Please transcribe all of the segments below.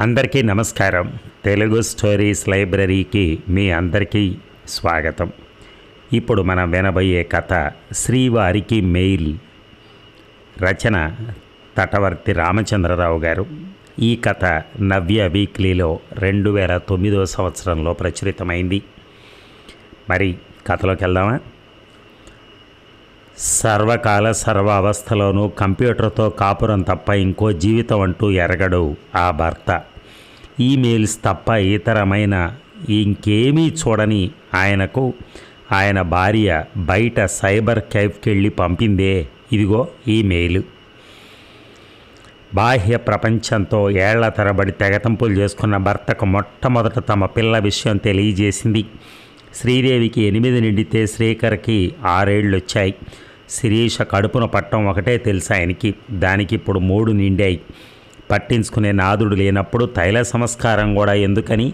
అందరికీ నమస్కారం. తెలుగు స్టోరీస్ లైబ్రరీకి మీ అందరికీ స్వాగతం. ఇప్పుడు మనం వినబోయే కథ శ్రీవారికి మెయిల్. రచన తటవర్తి రామచంద్రరావు గారు. ఈ కథ నవ్య వీక్లీలో రెండు వేల తొమ్మిదో సంవత్సరంలో ప్రచురితమైంది. మరి కథలోకి వెళ్దామా? సర్వకాల సర్వ అవస్థలోనూ కంప్యూటర్తో కాపురం తప్ప ఇంకో జీవితం అంటూ ఎరగడు ఆ భర్త. ఈమెయిల్స్ తప్ప ఇతరమైన ఇంకేమీ చూడని ఆయనకు ఆయన భార్య బయట సైబర్ కైఫ్కి వెళ్ళి పంపిందే. ఇదిగో ఈమెయిల్ బాహ్య ప్రపంచంతో ఏళ్ళ తరబడి తెగతంపులు చేసుకున్న భర్తకు మొట్టమొదట తమ పిల్ల విషయం తెలియజేసింది. శ్రీదేవికి ఎనిమిది నిండితే శ్రీకర్కి ఆరేళ్ళు వచ్చాయి శిరీష కడుపున పట్టం ఒకటే తెలుసు ఆయనకి. దానికి ఇప్పుడు మూడు నిండాయి. పట్టించుకునే నాదుడు లేనప్పుడు తైల సంస్కారం కూడా ఎందుకని?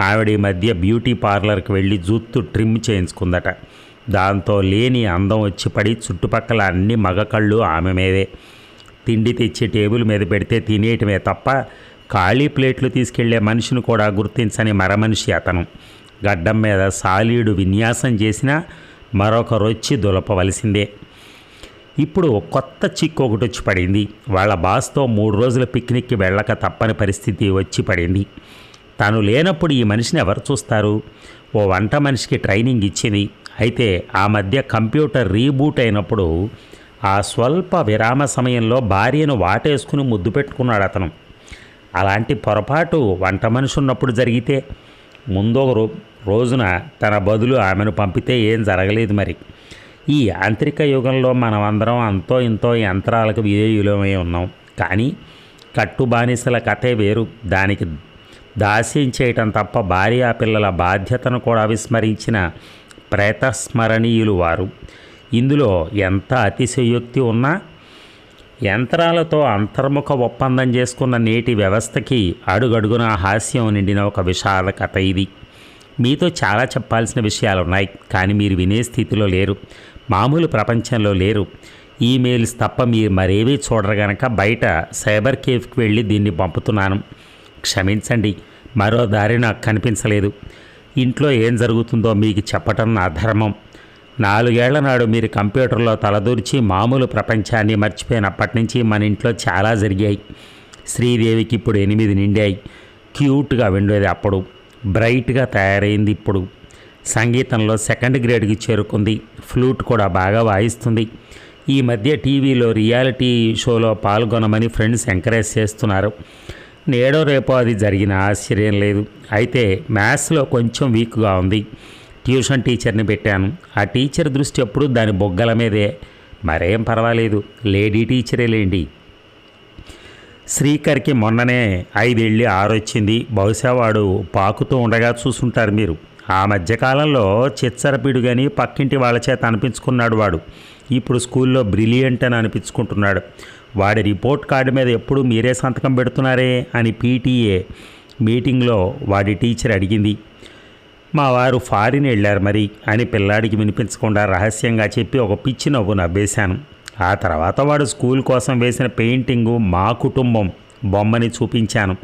ఆవిడ ఈ మధ్య బ్యూటీ పార్లర్కి వెళ్ళి జుత్తు ట్రిమ్ చేయించుకుందట. దాంతో లేని అందం వచ్చి పడి చుట్టుపక్కల అన్ని మగ కళ్ళు ఆమె మీదే. తిండి తెచ్చి టేబుల్ మీద పెడితే తినేయటమే తప్ప ఖాళీ ప్లేట్లు తీసుకెళ్ళే మనిషిని కూడా గుర్తించని మరమనిషి అతను. గడ్డం మీద సాలీడు విన్యాసం చేసినా మరొకరొచ్చి దులపవలసిందే. ఇప్పుడు కొత్త చిక్కు ఒకటి వచ్చి పడింది. వాళ్ళ బాస్తో మూడు రోజుల పిక్నిక్కి వెళ్ళక తప్పని పరిస్థితి వచ్చి పడింది. తను లేనప్పుడు ఈ మనిషిని ఎవరు చూస్తారు? ఓ వంట మనిషికి ట్రైనింగ్ ఇచ్చింది. అయితే ఆ మధ్య కంప్యూటర్ రీబూట్ అయినప్పుడు ఆ స్వల్ప విరామ సమయంలో భార్యను వాటేసుకుని ముద్దు పెట్టుకున్నాడు అతను. అలాంటి పొరపాటు వంట మనిషి ఉన్నప్పుడు జరిగితే ముందు ఒక రో రోజున తన బదులు ఆమెను పంపితే ఏం జరగలేదు మరి. ఈ యాంత్రిక యుగంలో మనం అందరం అంతో ఇంతో యంత్రాలకు విధేయులమై ఉన్నాం. కానీ కట్టు బానిసల కథే వేరు. దానికి దాస్యం చేయటం తప్ప భార్యా పిల్లల బాధ్యతను కూడా విస్మరించిన ప్రేతస్మరణీయులు వారు. ఇందులో ఎంత అతిశయోక్తి ఉన్నా యంత్రాలతో అంతర్ముఖ ఒప్పందం చేసుకున్న నేటి వ్యవస్థకి అడుగడుగున హాస్యం నిండిన ఒక విషాద కథ ఇది. మీతో చాలా చెప్పాల్సిన విషయాలు ఉన్నాయి కానీ మీరు వినే స్థితిలో లేరు. మామూలు ప్రపంచంలో లేరు. ఈమెయిల్స్ తప్ప మీరు మరేవీ చూడరు గనక బయట సైబర్ కేఫ్కి వెళ్ళి దీన్ని పంపుతున్నాను. క్షమించండి మరో దారి నాకు కనిపించలేదు. ఇంట్లో ఏం జరుగుతుందో మీకు చెప్పటం నా ధర్మం. నాలుగేళ్ళ నాడు మీరు కంప్యూటర్లో తలదూర్చి మామూలు ప్రపంచాన్ని మర్చిపోయినప్పటి నుంచి మన ఇంట్లో చాలా జరిగాయి. శ్రీదేవికి ఇప్పుడు ఎనిమిది నిండాయి. క్యూట్గా ఉండేది అప్పుడు. బ్రైట్గా తయారైంది ఇప్పుడు. సంగీతంలో సెకండ్ గ్రేడ్కి చేరుకుంది. ఫ్లూట్ కూడా బాగా వాయిస్తుంది. ఈ మధ్య టీవీలో రియాలిటీ షోలో పాల్గొనమని ఫ్రెండ్స్ ఎంకరేజ్ చేస్తున్నారు. నేడో రేపో అది జరిగిన ఆశ్చర్యం లేదు. అయితే మ్యాథ్స్లో కొంచెం వీక్గా ఉంది. ట్యూషన్ టీచర్ని పెట్టాను. ఆ టీచర్ దృష్టి ఎప్పుడు దాని బొగ్గల మీదే. మరేం పర్వాలేదు. లేడీ టీచరే లేండి. శ్రీకర్కి మొన్ననే ఐదేళ్ళి ఆరొచ్చింది. బహుశా వాడు పాకుతూ ఉండగా చూసుంటారు మీరు. ఆ మధ్యకాలంలో చిచ్చరపిడుగని పక్కింటి వాళ్ళ చేత అనిపించుకున్నాడు వాడు. ఇప్పుడు స్కూల్లో బ్రిలియంట్ అని అనిపించుకుంటున్నాడు. వాడి రిపోర్ట్ కార్డు మీద ఎప్పుడు మీరే సంతకం పెడుతున్నారే అని పీటీఏ మీటింగ్లో వాడి టీచర్ అడిగింది. మా వారు ఫారిన్ వెళ్ళారు మరి అని పిల్లాడికి వినిపించకుండా రహస్యంగా చెప్పి ఒక పిచ్చి నవ్వు నవ్వేశాను. ఆ తర్వాత వాడు స్కూల్ కోసం వేసిన పెయింటింగు మా కుటుంబం బొమ్మని చూపించాను.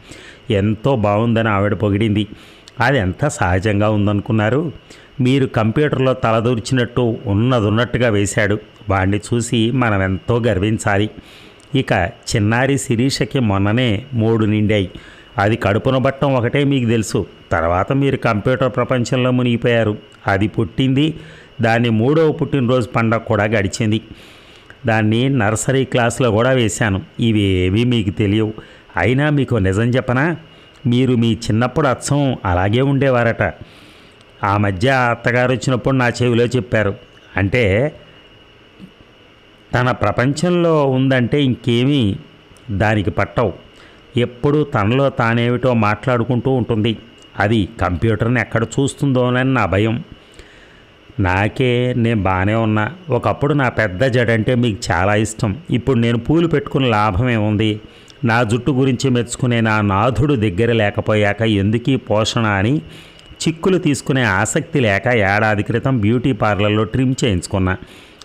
ఎంతో బాగుందని ఆవిడ పొగిడింది. అది ఎంత సహజంగా ఉందనుకున్నారు? మీరు కంప్యూటర్లో తలదూర్చినట్టు ఉన్నదున్నట్టుగా వేశాడు. వాడిని చూసి మనం ఎంతో గర్వించాలి. ఇక చిన్నారి శిరీషకి మొన్ననే మూడు నిండాయి. అది కడుపున బట్టం ఒకటే మీకు తెలుసు. తర్వాత మీరు కంప్యూటర్ ప్రపంచంలో మునిగిపోయారు. అది పుట్టింది. దాన్ని మూడవ పుట్టినరోజు పండగ కూడా గడిచింది. దాన్ని నర్సరీ క్లాస్లో కూడా వేశాను. ఇవి ఏమీ మీకు తెలియవు. అయినా మీకు నిజం చెప్పనా? మీరు మీ చిన్నప్పుడు అచ్చం అలాగే ఉండేవారట. ఆ మధ్య అత్తగారు వచ్చినప్పుడు నా చెవిలో చెప్పారు. అంటే తన ప్రపంచంలో ఉందంటే ఇంకేమీ దానికి పట్టవు. ఎప్పుడు తనలో తానేమిటో మాట్లాడుకుంటూ ఉంటుంది. అది కంప్యూటర్ని ఎక్కడ చూస్తుందోనని నా భయం. నాకే నేను బాగానే ఉన్నా. ఒకప్పుడు నా పెద్ద జడంటే మీకు చాలా ఇష్టం. ఇప్పుడు నేను పూలు పెట్టుకుని లాభమే ఉంది నా జుట్టు గురించి మెచ్చుకునే నా నాథుడు దగ్గర లేకపోయాక ఎందుకీ పోషణ అని చిక్కులు తీసుకునే ఆసక్తి లేక ఏడాది క్రితం బ్యూటీ పార్లర్లో ట్రిమ్ చేయించుకున్నా.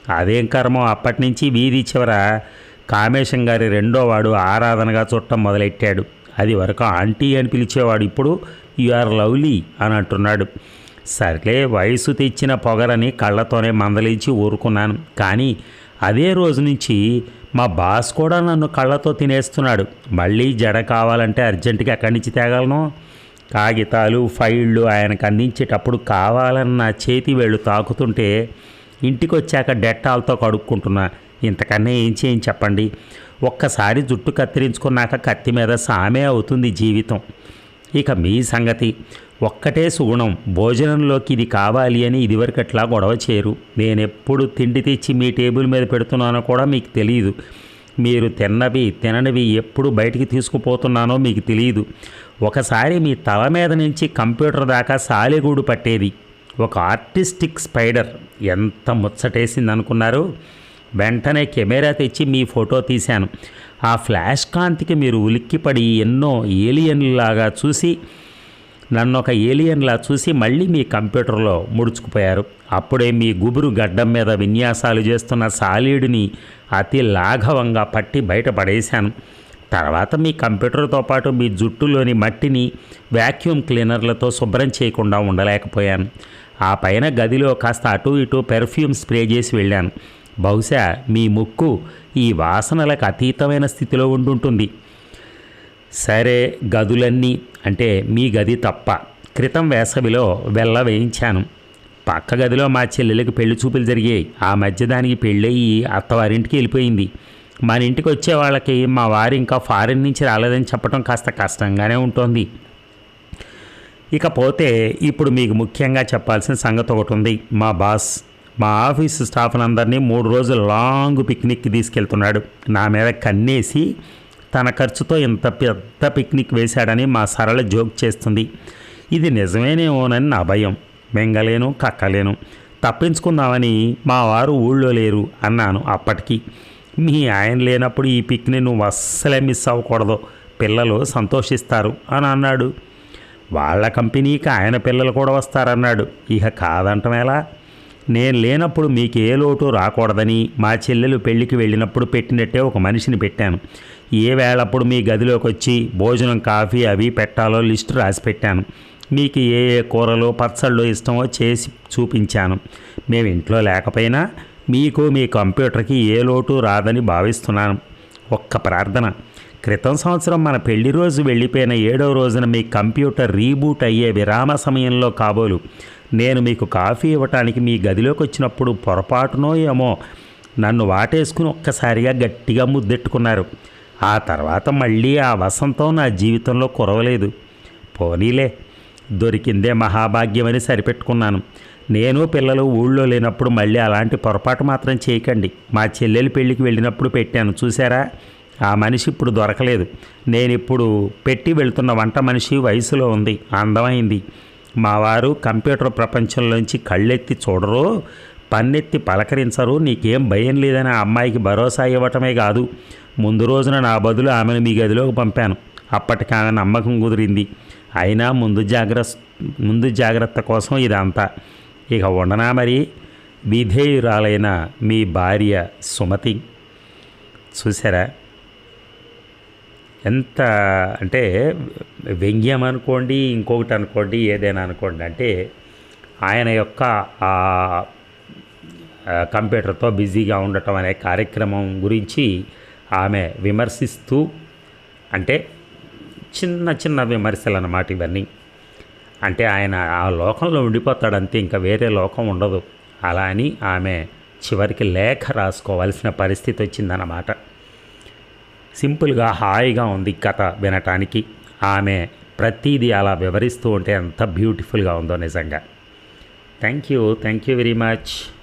అదేం కర్మం అప్పటి నుంచి వీధి చివర కామేశం గారి రెండో వాడు ఆరాధనగా చుట్టం మొదలెట్టాడు. అది వరకు ఆంటీ అని పిలిచేవాడు ఇప్పుడు యు ఆర్ లవ్లీ అని అంటున్నాడు. సర్లే వయసు తెచ్చిన పొగరని కళ్ళతోనే మందలించి ఊరుకున్నాను. కానీ అదే రోజు నుంచి మా బాస్ కూడా నన్ను కళ్ళతో తినేస్తున్నాడు. మళ్ళీ జడ కావాలంటే అర్జెంటుగా ఎక్కడి నుంచి తేగలను? కాగితాలు ఫైళ్ళు ఆయనకు అందించేటప్పుడు కావాలన్న చేతి వేళ్ళు తాకుతుంటే ఇంటికి వచ్చాక డెట్టాలతో కడుక్కుంటున్నా. ఇంతకన్నా ఏం చేయని చెప్పండి? ఒక్కసారి జుట్టు కత్తిరించుకున్నాక కత్తి మీద సామే అవుతుంది జీవితం. ఇక మీ సంగతి. ఒక్కటే సుగుణం భోజనంలోకి ఇది కావాలి అని ఇదివరకట్లా గొడవ చేయరు. నేను ఎప్పుడు తిండి తెచ్చి మీ టేబుల్ మీద పెడుతున్నానో కూడా మీకు తెలియదు మీరు తిన్నవి తిననివి ఎప్పుడు బయటికి తీసుకుపోతున్నానో మీకు తెలియదు ఒకసారి మీ తల మీద నుంచి కంప్యూటర్ దాకా సాలెగూడు పట్టేది. ఒక ఆర్టిస్టిక్ స్పైడర్. ఎంత ముచ్చటేసింది అనుకున్నారు వెంటనే కెమెరా తెచ్చి మీ ఫోటో తీశాను. ఆ ఫ్లాష్ కాంతికి మీరు ఉలిక్కిపడి ఎన్నో ఏలియన్లాగా చూసి నన్ను ఒక ఏలియన్లా చూసి మళ్ళీ మీ కంప్యూటర్లో ముడుచుకుపోయారు. అప్పుడే మీ గుబురు గడ్డం మీద విన్యాసాలు చేస్తున్న సాలీడుని అతి లాఘవంగా పట్టి బయటపడేశాను తర్వాత మీ కంప్యూటర్తో పాటు మీ జుట్టులోని మట్టిని వ్యాక్యూమ్ క్లీనర్లతో శుభ్రం చేయకుండా ఉండలేకపోయాను. ఆ పైన గదిలో కాస్త అటు ఇటు పెర్ఫ్యూమ్ స్ప్రే చేసి వెళ్ళాను. బహుశా మీ ముక్కు ఈ వాసనలకు అతీతమైన స్థితిలో ఉండుంటుంది. సరే గదులన్నీ అంటే మీ గది తప్ప క్రితం వేసవిలో వెళ్ళ వేయించాను. పక్క గదిలో మా చెల్లెలకి పెళ్ళి చూపులు జరిగాయి. ఆ మధ్య దానికి పెళ్ళయి అత్తవారింటికి వెళ్ళిపోయింది. మన ఇంటికి వచ్చే వాళ్ళకి మా వారు ఇంకా ఫారిన్ నుంచి రాలేదని చెప్పడం కాస్త కష్టంగానే ఉంటుంది. ఇకపోతే ఇప్పుడు మీకు ముఖ్యంగా చెప్పాల్సిన సంగతి ఒకటి ఉంది. మా బాస్ మా ఆఫీస్ స్టాఫ్ అందరినీ మూడు రోజులు లాంగ్ పిక్నిక్కి తీసుకెళ్తున్నాడు. నా మీద కన్నేసి తన ఖర్చుతో ఇంత పెద్ద పిక్నిక్ వేశాడని మా సరళ జోక్ చేస్తుంది. ఇది నిజమేనేమోనని నా భయం. మింగలేను కక్కలేను. తప్పించుకుందామని మా వారు ఊళ్ళో లేరు అన్నాను అప్పటికి. మీ ఆయన లేనప్పుడు ఈ పిక్ని నువ్వు అస్సలే మిస్ అవ్వకూడదు. పిల్లలు సంతోషిస్తారు అని అన్నాడు. వాళ్ళ కంపెనీకి ఆయన పిల్లలు కూడా వస్తారన్నాడు. ఇక కాదంటం ఎలా నేను లేనప్పుడు మీకు ఏ లోటు రాకూడదని మా చెల్లెలు పెళ్ళికి వెళ్ళినప్పుడు పెట్టినట్టే ఒక మనిషిని పెట్టాను. ఏ వేళప్పుడు మీ గదిలోకి వచ్చి భోజనం కాఫీ అవి పెట్టాలో లిస్టు రాసి పెట్టాను. మీకు ఏ ఏ కూరలు పచ్చళ్ళు ఇష్టమో చేసి చూపించాను. మేము ఇంట్లో లేకపోయినా మీకు మీ కంప్యూటర్కి ఏ లోటు రాదని భావిస్తున్నాను. ఒక్క ప్రార్థన. క్రితం సంవత్సరం మన పెళ్ళి రోజు వెళ్ళిపోయిన ఏడవ రోజున మీ కంప్యూటర్ రీబూట్ అయ్యే విరామ సమయంలో కాబోలు. నేను మీకు కాఫీ ఇవ్వటానికి మీ గదిలోకి వచ్చినప్పుడు పొరపాటునో ఏమో నన్ను వాటేసుకుని ఒక్కసారిగా గట్టిగా ముద్దెట్టుకున్నారు. ఆ తర్వాత మళ్ళీ ఆ వసంతం నా జీవితంలో కురవలేదు. పోనీలే దొరికిందే మహాభాగ్యమని సరిపెట్టుకున్నాను. నేను పిల్లలు ఊళ్ళో లేనప్పుడు మళ్ళీ అలాంటి పొరపాటు మాత్రం చేయకండి. మా చెల్లెలి పెళ్ళికి వెళ్ళినప్పుడు పెట్టాను చూసారా ఆ మనిషి ఇప్పుడు దొరకలేదు. నేను ఇప్పుడు పెట్టి వెళ్తున్న వంట మనిషి వయసులో ఉంది. అందమైంది. మా వారు కంప్యూటర్ ప్రపంచంలోంచి కళ్ళెత్తి చూడరు పన్నెత్తి పలకరించరు. నీకేం భయం లేదని ఆ అమ్మాయికి భరోసా ఇవ్వటమే కాదు. ముందు రోజున నా బదులు ఆమెను మీ గదిలోకి పంపాను. అప్పటికి ఆమె నమ్మకం కుదిరింది. అయినా ముందు జాగ్రత్త ముందు జాగ్రత్త కోసం ఇదంతా. ఇక ఉండనా మరి? విధేయురాలైన మీ భార్య సుమతి. చూసారా ఎంత అంటే వ్యంగ్యం అనుకోండి ఇంకొకటి అనుకోండి ఏదైనా అనుకోండి అంటే ఆయన యొక్క కంప్యూటర్తో బిజీగా ఉండటం అనే కార్యక్రమం గురించి ఆమె విమర్శిస్తూ అంటే చిన్న చిన్న విమర్శలు అన్నమాట ఇవన్నీ. అంటే ఆయన ఆ లోకంలో ఉండిపోతాడంతే ఇంకా వేరే లోకం ఉండదు. అలా అని ఆమె చివరికి లేఖ రాసుకోవాల్సిన పరిస్థితి వచ్చిందన్నమాట. సింపుల్గా హాయిగా ఉంది కథ వినటానికి. ఆమె ప్రతిదీ అలా వివరిస్తూ ఉంటే ఎంత బ్యూటిఫుల్గా ఉందో నిజంగా. Thank you thank you very much.